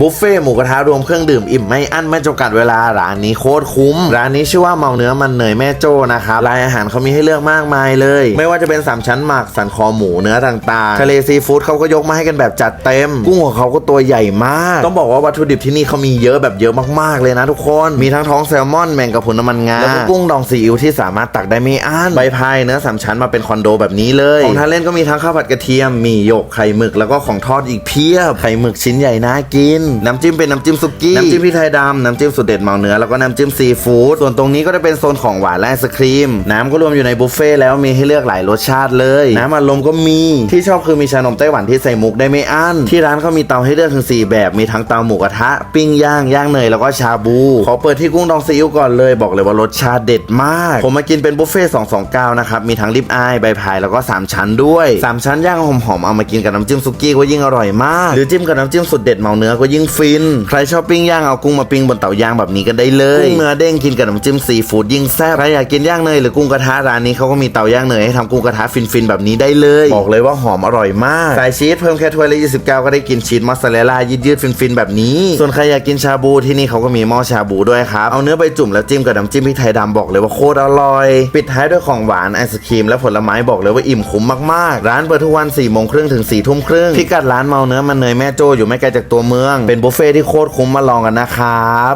บุฟเฟ่หมูกระทะรวมเครื่องดื่มอิ่มไม่อั้นไม่จำกัดเวลาร้านนี้โคตรคุ้ม ร้านนี้ชื่อว่าเมาเนื้อมันเนยแม่โจ้นะครับรายอาหารเขามีให้เลือกมากมายเลย ไม่ว่าจะเป็น 3 ชั้นหมักสันคอหมูเนื้อต่างๆ ทะเลซีฟู้ดเขาก็ยกมาให้กันแบบจัดเต็ม กุ้งของเขาก็ตัวใหญ่มาก ต้องบอกว่าวัตถุดิบที่นี่เขามีเยอะแบบเยอะมากๆเลยนะทุกคนมีทั้งท้องแซลมอนแมงกะพรุนน้ำมันงาแล้วก็กุ้งดองซีอิ๊วที่สามารถตักได้ไม่อั้นใบพายเนื้อสามชั้นมาเป็นคอนโดแบบนี้เลยของทานเล่นก็มีทั้งข้าวผัดกระเทียมมีหยกไข่หมึกแล้วก็ของทอดอีกเพียบไข่หมึกชิ้นใหญ่น่ากินน้ำจิ้มเป็นน้ำจิ้มซุกี้น้ำจิ้มพริกไทยดำน้ำจิ้มสูตรเด็ดเมาเนื้อแล้วก็น้ำจิ้มซีฟู้ดส่วนตรงนี้ก็จะเป็นโซนของหวานและไอศครีม น้ำก็รวมอยู่ในบุฟเฟ่ต์แล้วมีให้เลือกหลายรสชาติเลย น้ำอัดลมก็มีที่ชอบคือมีชานมไต้หวันที่ใส่มุกได้ไม่อั้นที่ร้านเขามีเตาให้เลือกถึงสี่แบบมีทั้งเตาหมูกระทะ ปิ้งย่างย่างเนยแล้วก็ชาบูขอเปิดที่กุ้งดองซีอิ๊วก่อนเลยบอกเลยว่ารสชาติเด็ดมาก ผมมากินเป็นบุฟเฟ่229นะครับมีทั้งริบอายใบพายแล้วก็สามชั้นด้วยสามชั้นย่างหอมๆเอามากินกับน้ำจิ้มซุกี้ก็ยิ่งอร่อยมาก หรือจิ้มกับน้ำจิ้มสุดเด็ดเมาเนื้อก็ยิ่งฟิน ใครชอบปิ้งย่างเอากุ้งมาปิ้งบนเตาย่างแบบนี้ก็ได้เลย กุ้งเนื้อเด้งกินกับน้ำจิ้มซีฟู้ดยิ่งแซ่บ ใครอยากกินย่างเนยหรือกุ้งกระทะร้านนี้เขาก็มีเตาย่างเนยให้ทำกุ้งกระทะฟินๆแบบนี้ได้เลย บอกเลยว่าหอมอร่อยมากใส่ชีสเพิ่มแค่ถ้วยละ29 ก็ได้กินชีสมอสซาเรลล่ายืดๆฟินๆแบบนี้ ส่วนใครอยากกินชาบูที่นี่เขาก็มีหม้อชาบูด้วยครับ เอาเนื้อไปจุ่มแล้วจิ้มกับน้ำจิ้มพริกไทยดำบอกเลยว่าโคตรอร่อย ปิดท้ายด้วยของหวานไอศครีมและผลไม้บอกเลยว่าอิ่มคุ้มมากๆ ร้านเปิดทุกวัน4ี่โมงครึ่งถึง4ี่ทุ่มครึ่งพิกัดร้านเมาเนื้อมันเนยแม่โจ้อยู่ไม่ไกลจากตัวเมืองเป็นบุฟเฟ่ที่โคตรคุ้มมาลองกันนะครับ